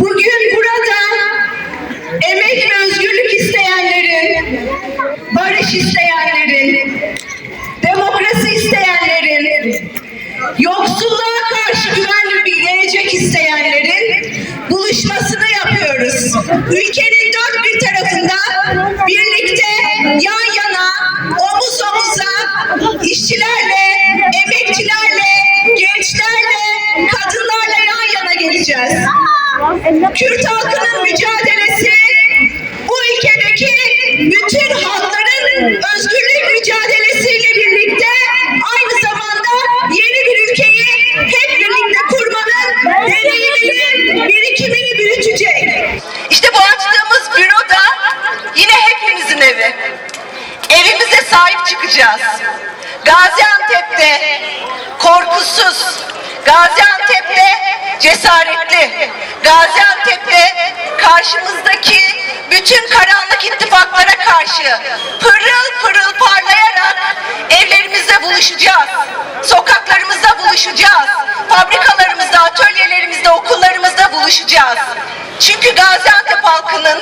Bugün burada emek ve özgürlük isteyenlerin, barış isteyenlerin, demokrasi isteyenlerin, yoksulluğa karşı güvenli bir gelecek isteyenlerin buluşmasını yapıyoruz. Ülkenin dört bir tarafında birlikte yan yana, omuz omuza işçilerle, emekçilerle, gençlerle, kadınlarla yan yana geleceğiz. Kürt halkının mücadelesi bu ülkedeki bütün halkların özgürlük mücadelesiyle birlikte aynı zamanda yeni bir ülkeyi hep birlikte kurmanın deneyimini, birikimini büyütecek. İşte bu açtığımız büro da yine hepimizin evi. Evimize sahip çıkacağız. Gaziantep'te korkusuz, Gaziantep'te cesaretli, Gaziantep'te karşımızdaki bütün karanlık ittifaklara karşı pırıl pırıl parlayarak evlerimizde buluşacağız. Sokaklarımızda buluşacağız. Fabrikalarımızda, atölyelerimizde, okullarımızda buluşacağız. Çünkü Gaziantep halkının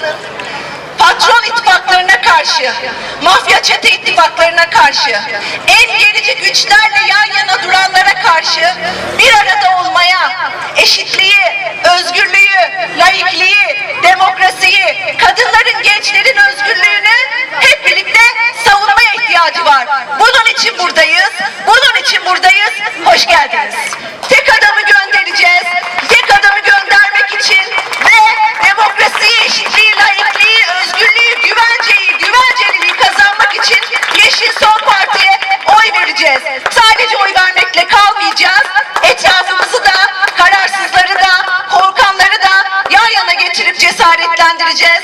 patron ittifaklarına karşı, mafya çete ittifaklarına karşı, en gerici güçlerle yan yana duranlara karşı bir arada olmaya, eşitliği, özgürlüğü, laikliği, demokrasiyi, kadınların, gençlerin özgürlüğünü hep birlikte savunmaya ihtiyacı var. Bunun için buradayız, bunun için buradayız. Hoş geldiniz. Tek adamı göndereceğiz. Tek adamı göndermek için ve demokrasiyi, eşitliği, laikliği, özgürlüğü, güvenceyi, güvenceliliği kazanmak için Yeşil Sol Parti'ye oy vereceğiz. Sadece oy vermekle kalmayacağız. Etrafımızı da, kararsızları da, korkanları da yan yana getirip cesaretlendireceğiz.